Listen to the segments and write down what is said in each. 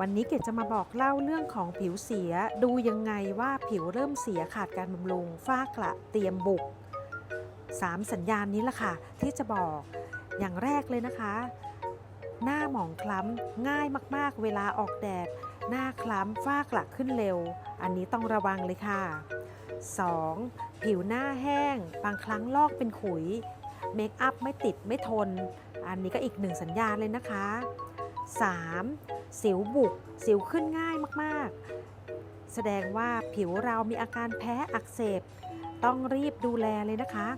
วันนี้เกดจะมาบอกเล่าเรื่องของผิวเสีย ดูยังไงว่าผิวเริ่มเสียขาดการบำรุงฝ้ากระเตรียมบุก 3 สัญญาณนี้แหละค่ะ ที่จะบอกอย่างแรกเลยนะคะ หน้าหมองคล้ำง่ายมากๆ เวลาออกแดด หน้าคล้ำฝ้ากระขึ้นเร็ว อันนี้ต้องระวังเลยค่ะ 2. ผิวหน้าแห้ง บางครั้งลอกเป็นขุยเมคอัพไม่ติดไม่ทน อันนี้ก็อีกหนึ่งสัญญาณเลยนะคะ 3. สิวบุก สิวขึ้นง่ายมากๆ แสดงว่าผิวเรามีอาการแพ้อักเสบ ต้องรีบดูแลเลยนะคะ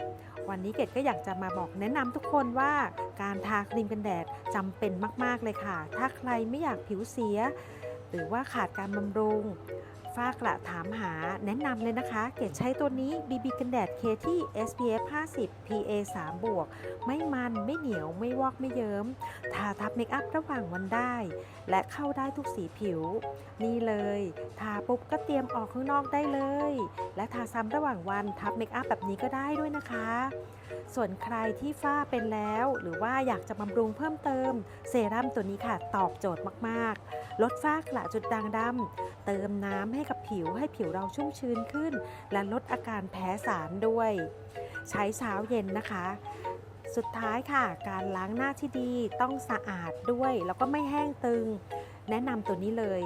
วันนี้เกดก็อยากจะมาบอกแนะนำทุกคนว่าการทาครีมกันแดดจำเป็นมากๆเลยค่ะ ถ้าใครไม่อยากผิวเสีย หรือว่าขาดการบำรุง ฝ้ากระถามหาแนะนำเลยนะคะ เกดใช้ตัวนี้ BB กันแดดเคที่ SPF 50 PA 3บวก ไม่มันไม่เหนียวไม่วอกไม่เยิ้มทาทับเมคอัพระหว่างวันได้ และเข้าได้ทุกสีผิว นี่เลย ทาปุ๊บก็เตรียมออกข้างนอกได้เลย และทาซ้ำระหว่างวันทับเมคอัพแบบนี้ก็ได้ด้วยนะคะ ส่วนใครที่ฝ้าเป็นแล้ว หรือว่าอยากจะบำรุงเพิ่มเติม เซรั่มตัวนี้ค่ะตอบโจทย์มากๆ ลดฝ้ากระจุดด่างดำเติมน้ำให้กับผิวให้ผิวเราชุ่มชื้นขึ้น และลดอาการแพ้สารด้วย ใช้เช้าเย็นนะคะสุดท้ายค่ะการล้างหน้าที่ดีต้องสะอาดด้วย แล้วก็ไม่แห้งตึง แนะนำตัวนี้เลย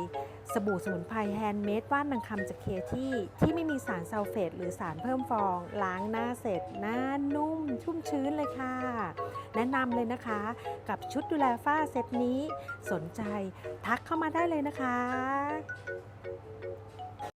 สบู่สมุนไพรแฮนด์เมดว่านนางคำจากเคที่ ที่ไม่มีสารซัลเฟตหรือสารเพิ่มฟอง ล้างหน้าเสร็จ หน้านุ่ม ชุ่มชื้นเลยค่ะ แนะนำเลยนะคะ กับชุดดูแลฝ้าเซตนี้ สนใจทักเข้ามาได้เลยนะคะ